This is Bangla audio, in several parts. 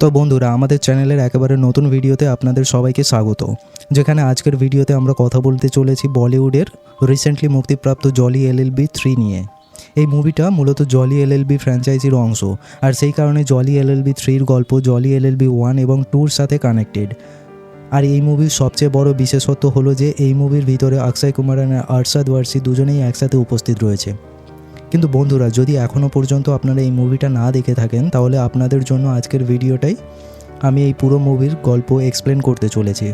তো বন্ধুরা, আমাদের চ্যানেলের একেবারে নতুন ভিডিওতে আপনাদের সবাইকে স্বাগত। যেখানে আজকের ভিডিওতে আমরা কথা বলতে চলেছি বলিউডের রিসেন্টলি মুক্তিপ্রাপ্ত জলি এলএলবি থ্রি নিয়ে। এই মুভিটা মূলত জলি এলএলবি ফ্র্যাঞ্চাইজির অংশ, আর সেই কারণে জলি এলএলবি থ্রির গল্প জলি এলএলবি ওয়ান এবং টুর সাথে কানেক্টেড আর এই মুভির সবচেয়ে বড় বিশেষত্ব হলো যে, এই মুভির ভিতরে অক্ষয় কুমার আর আরশাদ ওয়ারসি দুজনেই একসাথে উপস্থিত রয়েছে। কিন্তু বন্ধুরা, যদি এখনও পর্যন্ত আপনারা এই মুভিটা না দেখে থাকেন, তাহলে আপনাদের জন্য আজকের ভিডিওটাই আমি এই পুরো মুভির গল্প এক্সপ্লেন করতে চলেছি।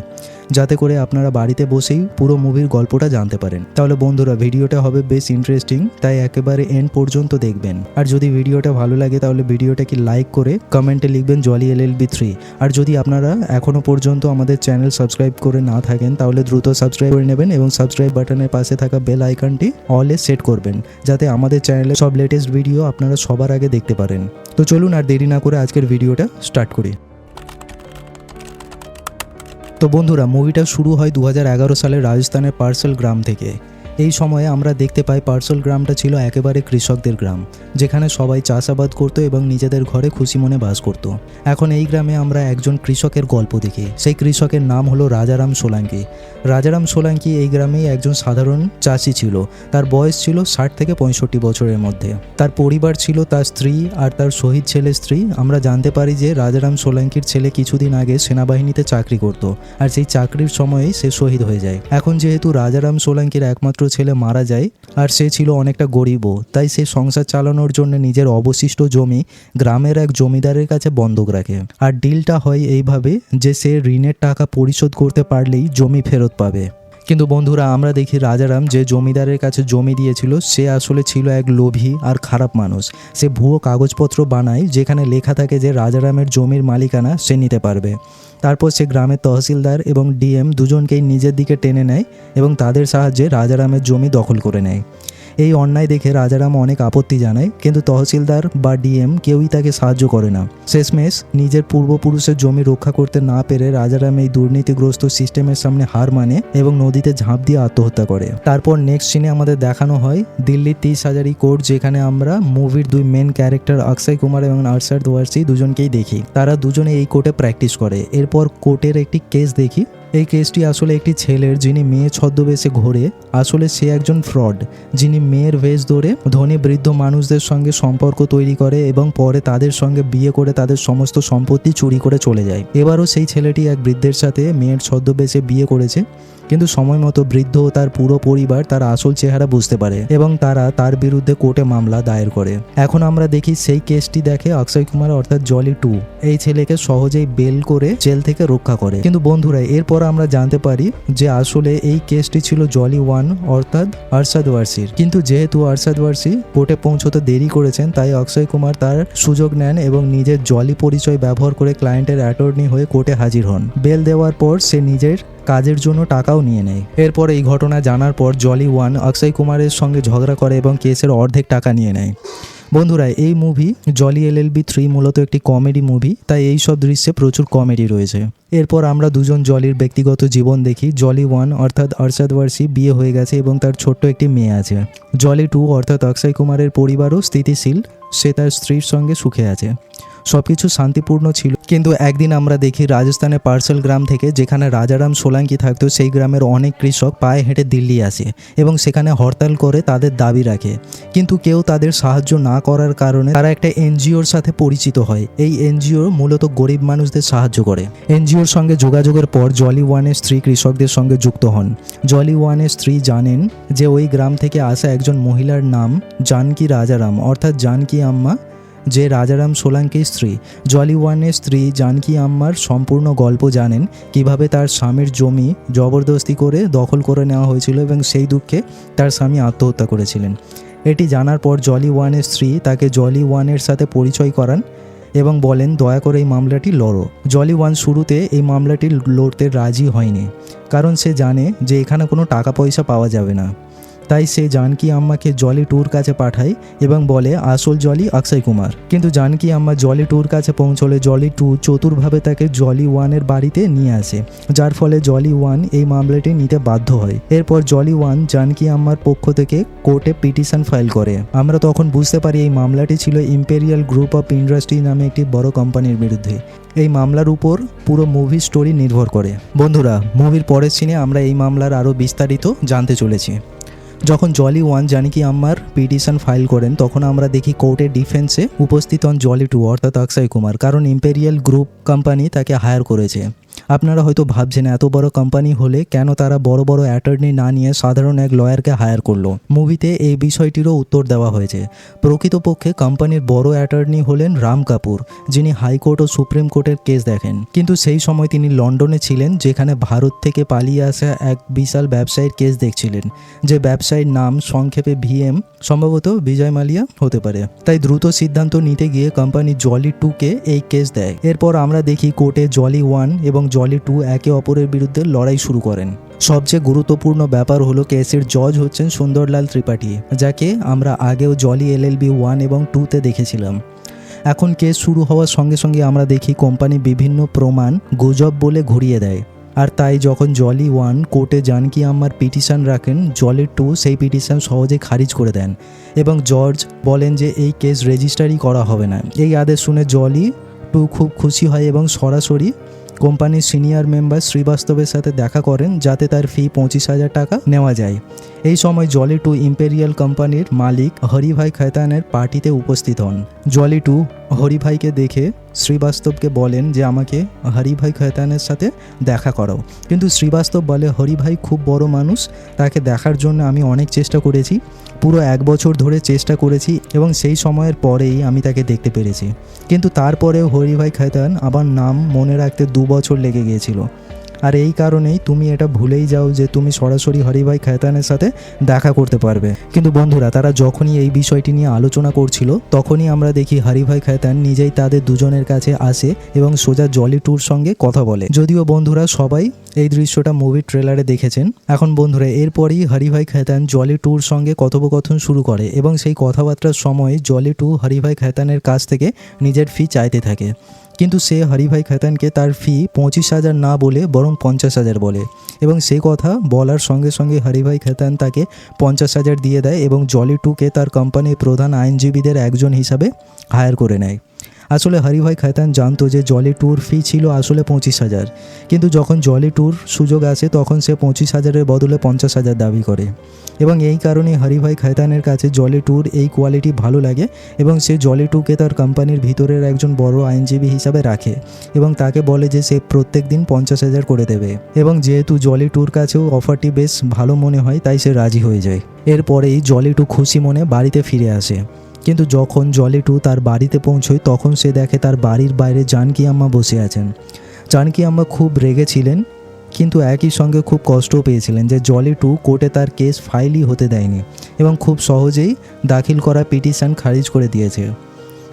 যাতে করে আপনারা বাড়িতে বসেই পুরো মুভির গল্পটা জানতে পারেন। তাহলে বন্ধুরা, ভিডিওটা হবে বেশ ইন্টারেস্টিং তাই একেবারে এন্ড পর্যন্ত দেখবেন। আর যদি ভিডিওটা ভালো লাগে, তাহলে ভিডিওটাকে লাইক করে কমেন্টে লিখবেন Jolly L L B three আর যদি আপনারা এখনও পর্যন্ত আমাদের চ্যানেল সাবস্ক্রাইব করে না থাকেন, তাহলে দ্রুত সাবস্ক্রাইব করে নেবেন এবং সাবস্ক্রাইব বাটনের পাশে থাকা বেল আইকনটি অলে সেট করবেন, যাতে আমাদের চ্যানেলে সব লেটেস্ট ভিডিও আপনারা সবার আগে দেখতে পারেন। তো চলুন আর দেরি না করে আজকের ভিডিওটা স্টার্ট করি। তো বন্ধুরা মুভিটা শুরু হয় দু সালে রাজস্থানের পার্সেল গ্রাম থেকে। এই সময়ে আমরা দেখতে পাই পার্সেল গ্রামটা ছিল একেবারে কৃষকদের গ্রাম, যেখানে সবাই চাষাবাদ করতো এবং নিজেদের ঘরে খুশি মনে বাস করত। এখন এই গ্রামে আমরা একজন কৃষকের গল্প দেখি। সেই কৃষকের নাম হলো রাজারাম সোলাঙ্কি। রাজারাম সোলাঙ্কি এই গ্রামেই একজন সাধারণ চাষি ছিল। তার বয়স ছিল ষাট থেকে পঁয়ষট্টি বছরের মধ্যে। তার পরিবার ছিল তার স্ত্রী আর তার শহীদ ছেলে স্ত্রী। আমরা জানতে পারি যে রাজারাম সোলাঙ্কির ছেলে কিছুদিন আগে সেনাবাহিনীতে চাকরি করত, আর সেই চাকরির সময়েই সে শহীদ হয়ে যায়। এখন যেহেতু রাজারাম সোলাঙ্কির একমাত্র ছেলে মারা যায় আর সে ছিল অনেকটা গরিবও। তাই সে সংসার চালানোর জন্য নিজের অবশিষ্ট জমি গ্রামের এক জমিদারের কাছে বন্ধক রাখে। আর ডিলটা হয় এইভাবে যে সে ঋণের টাকা পরিশোধ করতে পারলেই জমি ফেরত পাবে। কিন্তু বন্ধুরা, আমরা দেখি রাজারাম যে জমিদারের কাছে জমি দিয়েছিল, সে আসলে ছিল এক লোভী আর খারাপ মানুষ। সে ভুয়ো কাগজপত্র বানায়, যেখানে লেখা থাকে যে রাজারামের জমির মালিকানা সে নিতে পারবে। তারপর সে গ্রামের তহসিলদার এবং ডিএম দুজনকেই নিজের দিকে টেনে নেয় এবং তাদের সাহায্যে রাজারামের জমি দখল করে নেয়। এই অন্যায় দেখে রাজারাম অনেক আপত্তি জানায়, কিন্তু তহসিলদার বা ডিএম কেউই তাকে সাহায্য করে না। শেষমেশ নিজের পূর্বপুরুষের জমি রক্ষা করতে না পেরে রাজারাম এই দুর্নীতিগ্রস্ত সিস্টেমের সামনে হার মানে এবং নদীতে ঝাঁপ দিয়ে আত্মহত্যা করে। তারপর নেক্সট সিনে আমাদের দেখানো হয় দিল্লির তিরিশ হাজারি কোর্ট, যেখানে আমরা মুভির দুই মেন ক্যারেক্টার অক্ষয় কুমার এবং আরশাদ ওয়ারসি দুজনকেই দেখি। তারা দুজনে এই কোর্টে প্র্যাকটিস করে। এরপর কোর্টের একটি কেস দেখি। এই কেসটি আসলে একটি ছেলের যিনি মেয়ে ছদ্মবেশে ঘোরে, আসলে সে একজন ফ্রড, যিনি মেয়ের ভেষ ধরে ধনী বৃদ্ধ মানুষদের সঙ্গে সম্পর্ক তৈরি করে এবং পরে তাদের সঙ্গে বিয়ে করে তাদের সমস্ত সম্পত্তি চুরি করে চলে যায়। এবারও সেই ছেলেটি এক বৃদ্ধের সাথে মেয়ের ছদ্মবেশে বিয়ে করেছে, কিন্তু সময় মতো বৃদ্ধ তার পুরো পরিবার তার আসল চেহারা বুঝতে পারে এবং তারা তার বিরুদ্ধে কোর্টে মামলা দায়ের করে। এখন আমরা দেখি সেই কেসটি দেখে অক্ষয় কুমার অর্থাৎ জলি টু, এই ছেলেকে সহজেই বেল করে জেল থেকে রক্ষা করে। কিন্তু বন্ধুরা, এরপর আমরা জানতে পারি যে আসলে এই কেসটি ছিল জলি ওয়ান অর্থাৎ আরশাদ ওয়ারসির। কিন্তু যেহেতু আরশাদ ওয়ারসি কোর্টে পৌঁছতে দেরি করেছেন, তাই অক্ষয় কুমার তার সুযোগ নেন এবং নিজের জলি পরিচয় ব্যবহার করে ক্লায়েন্টের অ্যাটর্নি হয়ে কোর্টে হাজির হন। বেল দেওয়ার পর সে নিজের কাজের জন্য টাকাও নিয়ে নেয়। এরপর এই ঘটনা জানার পর জলি ওয়ান অক্ষয় কুমারের সঙ্গে ঝগড়া করে এবং কেসের অর্ধেক টাকা নিয়ে নেয়। বন্ধুরা, এই মুভি জলি এলএলবি থ্রি মূলত একটি কমেডি মুভি তাই এই সব দৃশ্যে প্রচুর কমেডি রয়েছে। এরপর আমরা দুজন জলির ব্যক্তিগত জীবন দেখি। জলি ওয়ান অর্থাৎ অর্ষাদ ওয়ার্সি, বিয়ে হয়ে গেছে এবং তার ছোট্ট একটি মেয়ে আছে। জলি টু অর্থাৎ অক্ষয় কুমারের পরিবারও স্থিতিশীল, সে তার স্ত্রীর সঙ্গে সুখে আছে। সবকিছু শান্তিপূর্ণ ছিল। কিন্তু একদিন আমরা দেখি রাজস্থানের পার্সেল গ্রাম থেকে যেখানে রাজারাম সোলাঙ্কি থাকতো, সেই গ্রামের অনেক কৃষক পায়ে হেঁটে দিল্লি আসে এবং সেখানে হরতাল করে তাদের দাবি রাখে। কিন্তু কেউ তাদের সাহায্য না করার কারণে তারা একটা এনজিওর সাথে পরিচিত হয়। এই এনজিও মূলত গরিব মানুষদের সাহায্য করে। এনজিওর সঙ্গে যোগাযোগের পর জলি ওয়ানের স্ত্রী কৃষকদের সঙ্গে যুক্ত হন। জলি ওয়ানের স্ত্রী জানেন যে ওই গ্রাম থেকে আসা একজন মহিলার নাম জানকি রাজারাম, অর্থাৎ জানকি আম্মা যে রাজারাম সোলাঙ্কির স্ত্রী জলি ওয়ানের স্ত্রী জানকি আম্মার সম্পূর্ণ গল্প জানেন কীভাবে তার স্বামীর জমি জবরদস্তি করে দখল করে নেওয়া হয়েছিল এবং সেই দুঃখে তার স্বামী আত্মহত্যা করেছিলেন। এটি জানার পর জলি ওয়ানের স্ত্রী তাকে জলি ওয়ানের সাথে পরিচয় করান এবং বলেন, দয়া করে এই মামলাটি লড়ো। জলি ওয়ান শুরুতে এই মামলাটি লড়তে রাজি হয়নি, কারণ সে জানে যে এখানে কোনো টাকা পয়সা পাওয়া যাবে না। তাই সে জানকি আম্মাকে জলি ট্যুর কাছে পাঠায় এবং বলে, আসল জলি অক্ষয় কুমার। কিন্তু জানকি আম্মা জলি ট্যুর কাছে পৌঁছলে জলি টু চতুরভাবে তাকে জলি ওয়ানের বাড়িতে নিয়ে আসে, যার ফলে জলি ওয়ান এই মামলাটি নিতে বাধ্য হয়। এরপর জলি ওয়ান জানকি আম্মার পক্ষ থেকে কোর্টে পিটিশন ফাইল করে। আমরা তখন বুঝতে পারি এই মামলাটি ছিল ইম্পেরিয়াল গ্রুপ অফ ইন্ডাস্ট্রি নামে একটি বড় কোম্পানির বিরুদ্ধে। এই মামলার উপর পুরো মুভি স্টোরি নির্ভর করে। বন্ধুরা, মুভির পরের সিনে আমরা এই মামলার আরও বিস্তারিত জানতে চলেছি। যখন জলি ওয়ান জানিকি আম্মার পিটিশন ফাইল করেন, তখন আমরা দেখি কোর্টের ডিফেন্সে উপস্থিত হন জলি টু অর্থাৎ অক্ষয় কুমার কারণ ইম্পেরিয়াল গ্রুপ কোম্পানি তাকে হায়ার করেছে। আপনারা হয়তো ভাবছেন, এত বড় কোম্পানি হলে কেন তারা বড় বড় অ্যাটর্নি না নিয়ে সাধারণ এক লয়ারকে হায়ার করল? মুভিতে এই বিষয়টিরও উত্তর দেওয়া হয়েছে। প্রকৃতপক্ষে কোম্পানির বড় অ্যাটর্নি হলেন রাম কাপুর, যিনি হাইকোর্ট ও সুপ্রিম কোর্টের কেস দেখেন। কিন্তু সেই সময় তিনি লন্ডনে ছিলেন, যেখানে ভারত থেকে পালিয়ে আসা এক বিশাল ব্যবসায়ীর কেস দেখছিলেন, যে ব্যবসায়ীর নাম সংক্ষেপে ভিএম সম্ভবত বিজয় মালিয়া হতে পারে। তাই দ্রুত সিদ্ধান্ত নিতে গিয়ে কোম্পানি জলি টুকে এই কেস দেয়। এরপর আমরা দেখি কোর্টে জলি ওয়ান এবং জলি টু একে অপরের বিরুদ্ধে লড়াই শুরু করেন। সবচেয়ে গুরুত্বপূর্ণ ব্যাপার হলো কেসের জজ হচ্ছেন সুন্দরলাল ত্রিপাঠী, যাকে আমরা আগেও জলি এলএলবি ওয়ান এবং টুতে দেখেছিলাম। এখন কেস শুরু হওয়ার সঙ্গে সঙ্গে আমরা দেখি কোম্পানি বিভিন্ন প্রমাণ গুজব বলে ঘুরিয়ে দেয়। আর তাই যখন জলি ওয়ান কোর্টে জানকি আম্মার পিটিশন রাখেন, জলি টু সেই পিটিশন সহজে খারিজ করে দেন এবং জর্জ বলেন যে এই কেস রেজিস্টারই করা হবে না। এই আদেশ শুনে জলি টু খুব খুশি হয় এবং সরাসরি কোম্পানির সিনিয়র মেম্বার শ্রীবাস্তবের সাথে দেখা করেন যাতে তার ফি পঁচিশ হাজার টাকা নেওয়া যায়। এই সময় জলি টু ইম্পেরিয়াল কোম্পানির মালিক হরিভাই খৈতানের পার্টিতে উপস্থিত হন। জলি টু হরিভাইকে দেখে শ্রীবাস্তবকে বলেন যে, আমাকে হরিভাই খৈতানের সাথে দেখা করাও। কিন্তু শ্রীবাস্তব বলে হরিভাই খুব বড় মানুষ, তাকে দেখার জন্য আমি অনেক চেষ্টা করেছি। পুরো এক বছর ধরে চেষ্টা করেছি এবং সেই সময়ের পরেই আমি তাকে দেখতে পেরেছি। কিন্তু তারপরেও হরিভাই খাইতান আমার নাম মনে রাখতে দু বছর লেগে গিয়েছিল। আর এই কারণেই তুমি এটা ভুলেই যাও যে তুমি সরাসরি হরিভাই খেতানের সাথে দেখা করতে পারবে। কিন্তু বন্ধুরা, তারা যখনই এই বিষয়টি নিয়ে আলোচনা করছিল, তখনই আমরা দেখি হরিভাই খেতান নিজেই তাদের দুজনের কাছে আসে এবং সোজা জলি টুর সঙ্গে কথা বলে। যদিও বন্ধুরা, সবাই এই দৃশ্যটা মুভির ট্রেলারে দেখেছেন। এখন বন্ধুরা, এরপরই হরিভাই খেতান জলি টুর সঙ্গে কথোপকথন শুরু করে এবং সেই কথাবার্তার সময় জলি টু হরিভাই খেতানের কাছ থেকে নিজের ফি চাইতে থাকে। কিন্তু সে হরিভাই খেতানকে তার ফি পঁচিশ হাজার না বলে বরং পঞ্চাশ হাজার বলে। এবং সে কথা বলার সঙ্গে সঙ্গে হরিভাই খেতান তাকে পঞ্চাশ হাজার দিয়ে দেয় এবং জলি টুকে তার কোম্পানির প্রধান আইনজীবীদের একজন হিসাবে হায়ার করে নেয়। আসলে হরিভাই খৈতান জানতো যে জলি ট্যুর ফি ছিল আসলে পঁচিশ হাজার। কিন্তু যখন জলি ট্যুর সুযোগ আসে, তখন সে পঁচিশ হাজারের বদলে পঞ্চাশ হাজার দাবি করে। এবং এই কারণে হরিভাই খৈতানের কাছে জলি ট্যুর এই কোয়ালিটি ভালো লাগে এবং সে জলি টুকে তার কোম্পানির ভিতরের একজন বড় আইনজীবী হিসাবে রাখে এবং তাকে বলে যে সে প্রত্যেক দিন পঞ্চাশ হাজার করে দেবে। এবং যেহেতু জলি ট্যুর কাছেও অফারটি বেশ ভালো মনে হয়, তাই সে রাজি হয়ে যায়। এরপরেই জলি টু খুশি মনে বাড়িতে ফিরে আসে। কিন্তু যখন জলি টু তার বাড়িতে পৌঁছয়, তখন সে দেখে তার বাড়ির বাইরে জানকি আম্মা বসে আছেন। জানকি আম্মা খুব রেগেছিলেন কিন্তু একই সঙ্গে খুব কষ্টও পেয়েছিলেন যে জলি টু কোর্টে তার কেস ফাইলই হতে দেয়নি এবং খুব সহজেই দাখিল করা পিটিশন খারিজ করে দিয়েছে।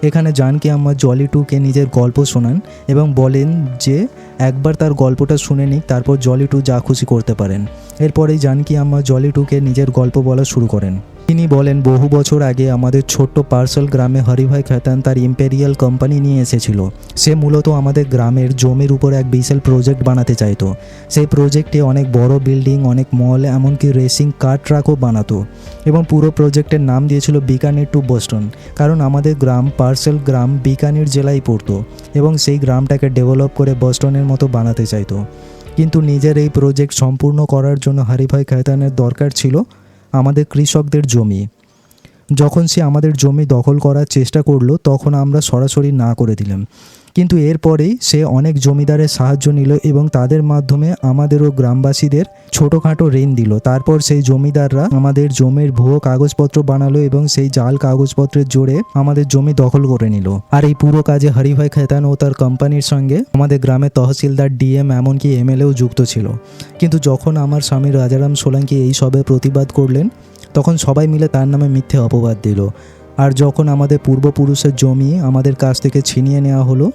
এখানে জানকি আম্মা জলি টুকে নিজের গল্প শোনান এবং বলেন যে, একবার তার গল্পটা শুনে নিক, তারপর জলি টু যা খুশি করতে পারেন। এরপরেই জানকি আম্মা জলি টুকে নিজের গল্প বলা শুরু করেন। তিনি বলেন, বহু বছর আগে আমাদের ছোট্ট পার্সেল গ্রামে হরিভাই খেতান তার ইম্পেরিয়াল কোম্পানি নিয়ে এসেছিল। সে মূলত আমাদের গ্রামের জমির উপর এক বিশাল প্রজেক্ট বানাতে চাইতো। সেই প্রজেক্টে অনেক বড় বিল্ডিং, অনেক মল, এমনকি রেসিং কার ট্রাকও বানাতো এবং পুরো প্রজেক্টের নাম দিয়েছিল বিকানির টু বোস্টন, কারণ আমাদের গ্রাম পার্সেল গ্রাম বিকানির জেলায় পড়তো এবং সেই গ্রামটাকে ডেভেলপ করে বোস্টনের মতো বানাতে চাইতো। কিন্তু নিজের এই প্রজেক্ট সম্পূর্ণ করার জন্য হরিভাই খেতানের দরকার ছিল আমাদের কৃষকদের জমি। যখন সে আমাদের জমি দখল করার চেষ্টা করল, তখন আমরা সরাসরি না করে দিলাম। কিন্তু এরপরেই সে অনেক জমিদারের সাহায্য নিল এবং তাদের মাধ্যমে আমাদেরও গ্রামবাসীদের ছোটোখাটো ঋণ দিল। তারপর সেই জমিদাররা আমাদের জমির ভুয়ো কাগজপত্র বানালো এবং সেই জাল কাগজপত্রের জোরে আমাদের জমি দখল করে নিল। আর এই পুরো কাজে হরিভাই খেতান ও তার কোম্পানির সঙ্গে আমাদের গ্রামের তহসিলদার ডিএম এমনকি এমএলএও যুক্ত ছিল। কিন্তু যখন আমার স্বামী রাজারাম সোলাঙ্কি এই সবে প্রতিবাদ করলেন, তখন সবাই মিলে তার নামে মিথ্যে অপবাদ দিল। আর যখন আমাদের পূর্বপুরুষের জমি আমাদের কাছ থেকে ছিনিয়ে নেওয়া হলো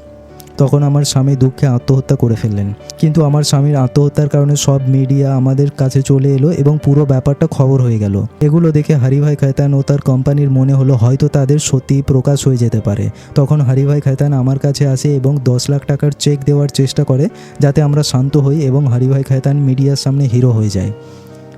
তখন আমার স্বামী দুঃখে আত্মহত্যা করে ফেললেন। কিন্তু আমার স্বামীর আত্মহত্যার কারণে সব মিডিয়া আমাদের কাছে চলে এলো এবং পুরো ব্যাপারটা খবর হয়ে গেল। এগুলো দেখে হারিভাই খায়তান ও তার কোম্পানির মনে হলো হয়তো তাদের সত্যি প্রকাশ হয়ে যেতে পারে। তখন হারিভাই খায়তান আমার কাছে আসে এবং দশ লাখ টাকার চেক দেওয়ার চেষ্টা করে যাতে আমরা শান্ত হই এবং হারিভাই খায়তান মিডিয়ার সামনে হিরো হয়ে যায়।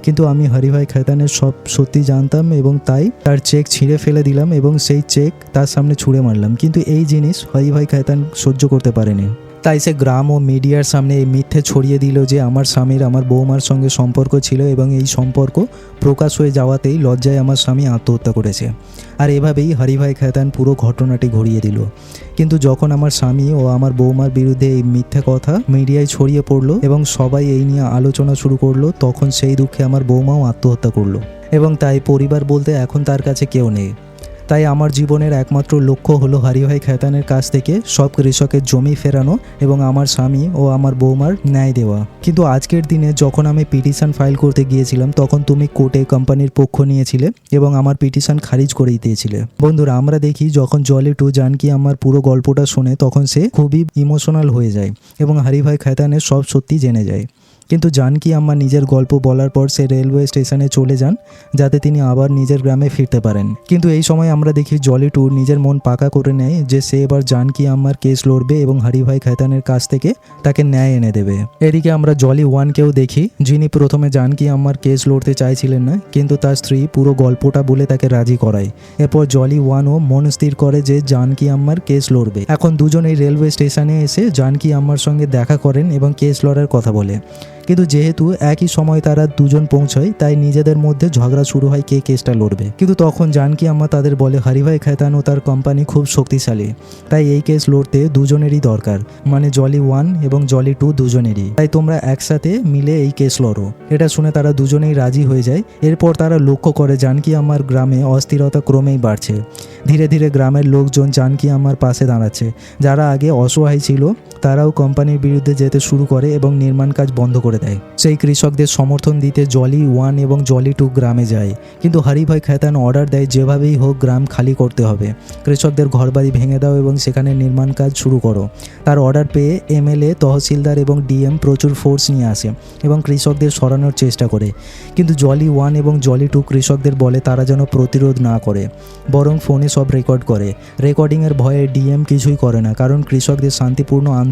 কিন্তু আমি হরিভাই খেতানের সব সত্যি জানতাম এবং তাই তার চেক ছিঁড়ে ফেলে দিলাম এবং সেই চেক তার সামনে ছুঁড়ে মারলাম। কিন্তু এই জিনিস হরিভাই খেতান সহ্য করতে পারেনি। তাই সে গ্রাম ও মিডিয়ার সামনে এই মিথ্যে ছড়িয়ে দিল যে আমার স্বামীর, আমার বৌমার সঙ্গে সম্পর্ক ছিল এবং এই সম্পর্ক প্রকাশ হয়ে যাওয়াতেই লজ্জায় আমার স্বামী আত্মহত্যা করেছে। আর এভাবেই হরিভাই খায়তান পুরো ঘটনাটি ঘুরিয়ে দিল। কিন্তু যখন আমার স্বামী ও আমার বৌমার বিরুদ্ধে এই মিথ্যে কথা মিডিয়ায় ছড়িয়ে পড়ল এবং সবাই এই নিয়ে আলোচনা শুরু করল, তখন সেই দুঃখে আমার বৌমাও আত্মহত্যা করল। এবং তাই পরিবার বলতে এখন তার কাছে কেউ নেই। তাই আমার জীবনের একমাত্র লক্ষ্য হলো হারিভাই খেতানের কাছ থেকে সব কৃষকের জমি ফেরানো এবং আমার স্বামী ও আমার বৌমার ন্যায় দেওয়া। কিন্তু আজকের দিনে যখন আমি পিটিশন ফাইল করতে গিয়েছিলাম, তখন তুমি কোর্টে কোম্পানির পক্ষ নিয়েছিলে এবং আমার পিটিশন খারিজ করে দিয়েছিলে। বন্ধুরা, আমরা দেখি যখন জলি টু জানকি আমার পুরো গল্পটা শোনে, তখন সে খুবই ইমোশনাল হয়ে যায় এবং হারিভাই খেতানের সব সত্যি জেনে যায়। কিন্তু জানকি আম্মা নিজের গল্প বলার পর সে রেলওয়ে স্টেশনে চলে যান, যাতে তিনি আবার নিজের গ্রামে ফিরতে পারেন। কিন্তু এই সময় আমরা দেখি জলি টু নিজের মন পাকা করে নেয় যে সে এবার জানকি আম্মার কেস লড়বে এবং হারিভাই খায়তানের কাছ থেকে তাকে ন্যায় এনে দেবে। এদিকে আমরা জলি ওয়ানকেও দেখি, যিনি প্রথমে জানকি আম্মার কেস লড়তে চাইছিলেন না, কিন্তু তার স্ত্রী পুরো গল্পটা বলে তাকে রাজি করায়। এরপর জলি ওয়ানও মন স্থির করে যে জানকি আম্মার কেস লড়বে। এখন দুজনেই রেলওয়ে স্টেশনে এসে জানকি আম্মার সঙ্গে দেখা করেন এবং কেস লড়ার কথা বলে। কিন্তু যেহেতু একই সময় তারা দুজন পৌঁছয়, তাই নিজেদের মধ্যে ঝগড়া শুরু হয় কে কেসটা লড়বে। কিন্তু তখন জানকি আম্মা তাদের বলে হারিভাই খেতান ও তার কোম্পানি খুব শক্তিশালী। তাই এই কেস লড়তে দুজনেরই দরকার। মানে জলি ওয়ান এবং জলি টু দুজনেরই। তাই তোমরা একসাথে মিলে এই কেস লড়ো। এটা শুনে তারা দুজনেই রাজি হয়ে যায়। এরপর তারা লক্ষ্য করে জানকি আমার গ্রামে অস্থিরতা ক্রমেই বাড়ছে। ধীরে ধীরে গ্রামের লোকজন জানকি আমার পাশে দাঁড়াচ্ছে। যারা আগে অসহায় ছিল তারাও কোম্পানির বিরুদ্ধে যেতে শুরু করে এবং নির্মাণ কাজ বন্ধ করে দেয়। সেই কৃষকদের সমর্থন দিতে জলি ওয়ান এবং জলি টু গ্রামে যায়। কিন্তু হরিভাই খেতান অর্ডার দেয়, যেভাবেই হোক গ্রাম খালি করতে হবে। কৃষকদের ঘরবাড়ি ভেঙে দাও এবং সেখানে নির্মাণ কাজ শুরু করো। তার অর্ডার পেয়ে এমএলএ, তহসিলদার এবং ডিএম প্রচুর ফোর্স নিয়ে আসে এবং কৃষকদের সরানোর চেষ্টা করে। কিন্তু জলি ওয়ান এবং জলি টু কৃষকদের বলে তারা যেন প্রতিরোধ না করে, বরং ফোনে সব রেকর্ড করে। রেকর্ডিংয়ের ভয়ে ডিএম কিছুই করে না, কারণ কৃষকদের শান্তিপূর্ণ আন্দোলনে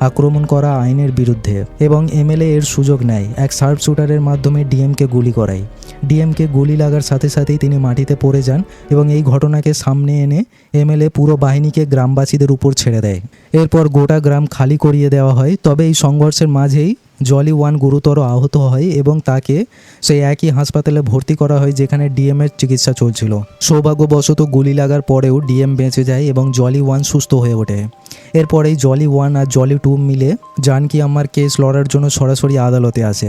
আক্রমণ করা আইনের বিরুদ্ধে এবং এমএলএ এর সুযোগ নেয়। এক শার্প শুটারের মাধ্যমে ডিএমকে গুলি করায়। ডিএমকে গুলি লাগার সাথে সাথেই তিনি মাটিতে পড়ে যান এবং এই ঘটনাকে সামনে এনে এমএলএ পুরো বাহিনীকে গ্রামবাসীদের উপর ছেড়ে দেয়। এরপর গোটা গ্রাম খালি করিয়ে দেওয়া হয়, তবে এই সংঘর্ষের মাঝেই জলি ওয়ান গুরুতর আহত হয় এবং তাকে সেই একই হাসপাতালে ভর্তি করা হয় যেখানে ডিএমের চিকিৎসা চলছিল। সৌভাগ্যবশত গুলি লাগার পরেও ডিএম বেঁচে যায় এবং জলি ওয়ান সুস্থ হয়ে ওঠে। এরপরেই জলি ওয়ান আর জলি টু মিলে জানকি আমার কেস লড়ার জন্য সরাসরি আদালতে আসে।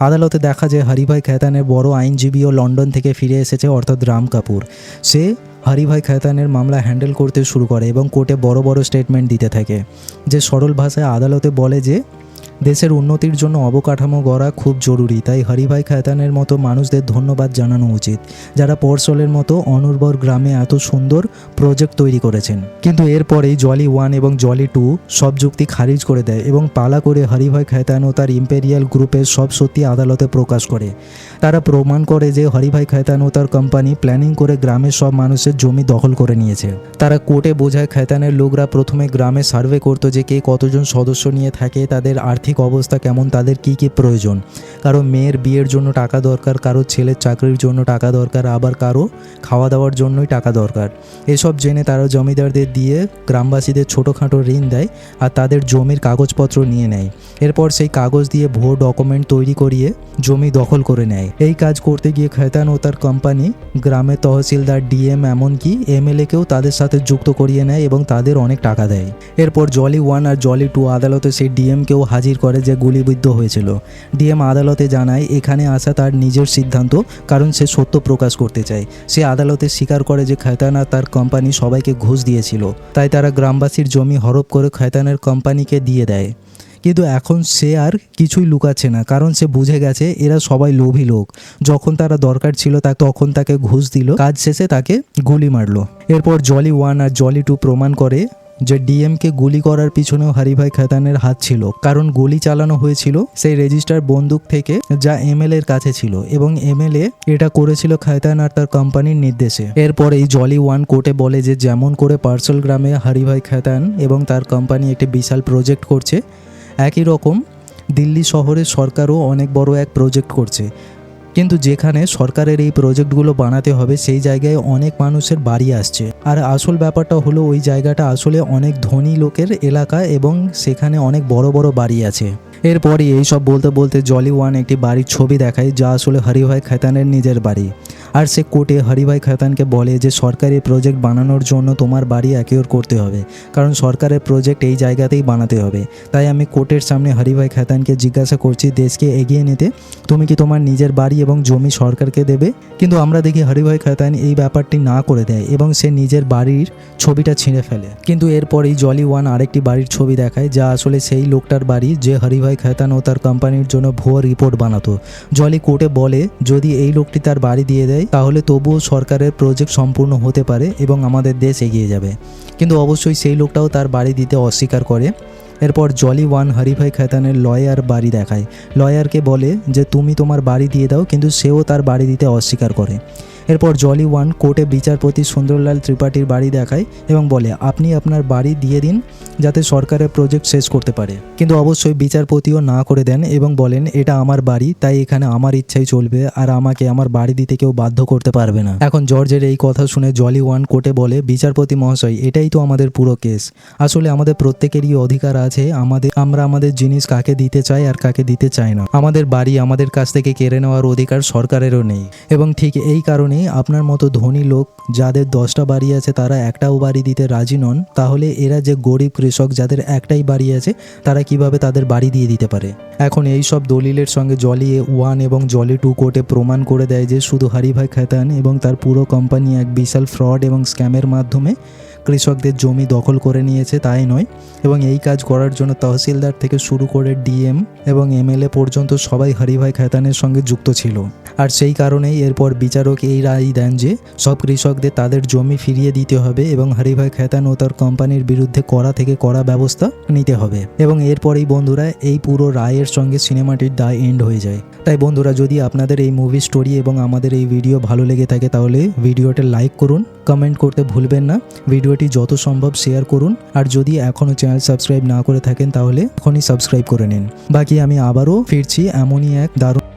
আদালতে দেখা যায়, হরিভাই খেতানের বড় আইনজীবীও লন্ডন থেকে ফিরে এসেছে অর্থাৎ রাম কাপুর। সে হরিভাই খেতানের মামলা হ্যান্ডেল করতে শুরু করে এবং কোর্টে বড় বড় স্টেটমেন্ট দিতে থাকে। যে সরল ভাষায় আদালতে বলে যে দেশের উন্নতির জন্য অবকাঠামো গড়া খুব জরুরি, তাই হরিভাই খায়তানের মতো মানুষদের ধন্যবাদ জানানো উচিত, যারা পরশলের মতো অনুর্বর গ্রামে এত সুন্দর প্রজেক্ট তৈরি করেছেন। কিন্তু এরপরেই জলি ওয়ান এবং জলি টু সব যুক্তি খারিজ করে দেয় এবং পালা করে হরিভাই খায়তান ও তার ইম্পেরিয়াল গ্রুপের সব সত্যি আদালতে প্রকাশ করে। তারা প্রমাণ করে যে হরিভাই খায়তান ও তার কোম্পানি প্ল্যানিং করে গ্রামের সব মানুষের জমি দখল করে নিয়েছে। তারা কোর্টে বোঝায় খায়তানের লোকরা প্রথমে গ্রামে সার্ভে করতো যে কে কতজন সদস্য নিয়ে থাকে, তাদের আর্থিক অবস্থা কেমন, তাদের কি কি প্রয়োজন? কারও মেয়ের বিয়ের জন্য টাকা দরকার, কারও ছেলের চাকরির জন্য টাকা দরকার, আবার কারও খাওয়া দাওয়ার জন্যই টাকা দরকার। এসব জেনে তারা জমিদারদের দিয়ে গ্রামবাসীদের ছোটোখাটো ঋণ দেয় আর তাদের জমির কাগজপত্র নিয়ে নেয়। এরপর সেই কাগজ দিয়ে ভুয়ো ডকুমেন্ট তৈরি করিয়ে জমি দখল করে নেয়। এই কাজ করতে গিয়ে খেতান ও তার কোম্পানি, গ্রামের তহসিলদার, ডিএম, এমনকি এমএলএকেও তাদের সাথে যুক্ত করিয়ে নেয় এবং তাদের অনেক টাকা দেয়। এরপর জলি ওয়ান আর জলি টু আদালতে সেই ডিএমকেও হাজির করে যে গুলিবিদ্ধ হয়েছিল। ডিএম আদালতে জানায়, এখানে আসা তার নিজের সিদ্ধান্ত, কারণ সে সত্য প্রকাশ করতে চায়। সে আদালতে স্বীকার করে যে খয়তান তার কোম্পানি সবাইকে ঘুষ দিয়েছিল। তাই তারা গ্রামবাসীর জমি হরপ করে খয়তানের কোম্পানিকে দিয়ে দেয়। কিন্তু এখন সে আর কিছুই লুকাচ্ছে না, কারণ সে বুঝে গেছে এরা সবাই লোভী লোক। যখন তারা দরকার ছিল তা, তখন তাকে ঘুষ দিল। কাজ শেষে তাকে গুলি মারলো। এরপর জলি ওয়ান আর জলি টু প্রমাণ করে যে ডিএমকে গুলি করার পিছনেও হরিভাই খেতানের হাত ছিল। কারণ গুলি চালানো হয়েছিল সেই রেজিস্টার বন্দুক থেকে যা এমএল এর কাছে ছিল এবং এমএলএ এটা করেছিল খেতান আর তার কোম্পানির নির্দেশে। এরপরেই জলি ওয়ান কোর্টে বলে যে যেমন করে পার্সল গ্রামে হরিভাই খেতান এবং তার কোম্পানি একটি বিশাল প্রজেক্ট করছে, একই রকম দিল্লি শহরে সরকারও অনেক বড় এক প্রজেক্ট করছে। কিন্তু যেখানে সরকারের এই প্রজেক্টগুলো বানাতে হবে, সেই জায়গায় অনেক মানুষের বাড়ি আসছে। আর আসল ব্যাপারটা হলো, ওই জায়গাটা আসলে অনেক ধনী লোকের এলাকা এবং সেখানে অনেক বড় বড় বাড়ি আছে। এরপরই এইসব বলতে বলতে জলি ওয়ান একটি বাড়ির ছবি দেখায়, যা আসলে হরিভাই খেতানের নিজের বাড়ি। আর সে কোর্টে হরিভাই খেতানকে বলে যে, সরকারি প্রজেক্ট বানানোর জন্য তোমার বাড়ি অ্যাকিওর করতে হবে, কারণ সরকারের প্রজেক্ট এই জায়গাতেই বানাতে হবে। তাই আমি কোর্টের সামনে হরিভাই খেতানকে জিজ্ঞাসা করছি, দেশকে এগিয়ে নিতে তুমি কি তোমার নিজের বাড়ি এবং জমি সরকারকে দেবে? কিন্তু আমরা দেখি হরিভাই খেতান এই ব্যাপারটি না করে দেয় এবং সে নিজের বাড়ির ছবিটা ছিঁড়ে ফেলে। কিন্তু এরপরেই জলি ওয়ান আরেকটি বাড়ির ছবি দেখায়, যা আসলে সেই লোকটার বাড়ি যে হরিভাই খেতান ও তার কোম্পানির জন্য ভুয়ো রিপোর্ট বানাতো। জলি কোর্টে বলে, যদি এই লোকটি তার বাড়ি দিয়ে দেয়, তাহলে তবুও সরকারের প্রজেক্ট সম্পূর্ণ হতে পারে এবং আমাদের দেশ এগিয়ে যাবে। কিন্তু অবশ্যই সেই লোকটাও তার বাড়ি দিতে অস্বীকার করে। এরপর জলি ওয়ান হরিভাই খেতানের লয়ার বাড়ি দেখায়। লয়ারকে বলে যে, তুমি তোমার বাড়ি দিয়ে দাও, কিন্তু সেও তার বাড়ি দিতে অস্বীকার করে। এরপর জলি ওয়ান কোর্টে বিচারপতি সুন্দরলাল ত্রিপাঠীর বাড়ি দেখায় এবং বলে, আপনি আপনার বাড়ি দিয়ে দিন যাতে সরকারের প্রজেক্ট শেষ করতে পারে। কিন্তু অবশ্যই বিচারপতিও না করে দেন এবং বলেন, এটা আমার বাড়ি, তাই এখানে আমার ইচ্ছাই চলবে আর আমাকে আমার বাড়ি দিতে কেউ বাধ্য করতে পারবে না। এখন জর্জের এই কথা শুনে জলি ওয়ান কোর্টে বলে, বিচারপতি মহাশয়, এটাই তো আমাদের পুরো কেস। আসলে আমাদের প্রত্যেকেরই অধিকার আছে, আমাদের, আমরা আমাদের জিনিস কাকে দিতে চাই আর কাকে দিতে চাই না। আমাদের বাড়ি আমাদের কাছ থেকে কেড়ে নেওয়ার অধিকার সরকারেরও নেই। এবং ঠিক এই কারণেই আপনার মতো ধনী লোক যাদের দশটা বাড়ি আছে তারা একটাও বাড়ি দিতে রাজি নন, তাহলে এরা যে গরিব কৃষক যাদের একটাই বাড়ি আছে, তারা কীভাবে তাদের বাড়ি দিয়ে দিতে পারে? এখন এই সব দলিলের সঙ্গে জলি ওয়ান এবং জলি টু কোর্টে প্রমাণ করে দেয় যে শুধু হারিভাই খেতান এবং তার পুরো কোম্পানি এক বিশাল ফ্রড এবং স্ক্যামের মাধ্যমে কৃষকদের জমি দখল করে নিয়েছে, তাই নয়। এবং এই কাজ করার জন্য তহসিলদার থেকে শুরু করে ডিএম এবং এমএলএ পর্যন্ত সবাই হরিভাই খেতানের সঙ্গে যুক্ত ছিল। আর সেই কারণেই এরপর বিচারক এই রায় দেন যে সব কৃষকদের তাদের জমি ফিরিয়ে দিতে হবে এবং হরিভাই খেতান ও তার কোম্পানির বিরুদ্ধে কড়া থেকে কড়া ব্যবস্থা নিতে হবে। এবং এরপরেই বন্ধুরা, এই পুরো রায়ের সঙ্গে সিনেমাটির দায় এন্ড হয়ে যায়। তাই বন্ধুরা, যদি আপনাদের এই মুভি স্টোরি এবং আমাদের এই ভিডিও ভালো লেগে থাকে, তাহলে ভিডিওটা লাইক করুন কমেন্ট করতে ভুলবেন না। ভিডিওটি যত সম্ভব শেয়ার করুন। আর যদি এখনও চ্যানেল সাবস্ক্রাইব না করে থাকেন, তাহলে এখনই সাবস্ক্রাইব করে নিন। বাকি আমি আবারও ফিরছি এমনই এক দারুণ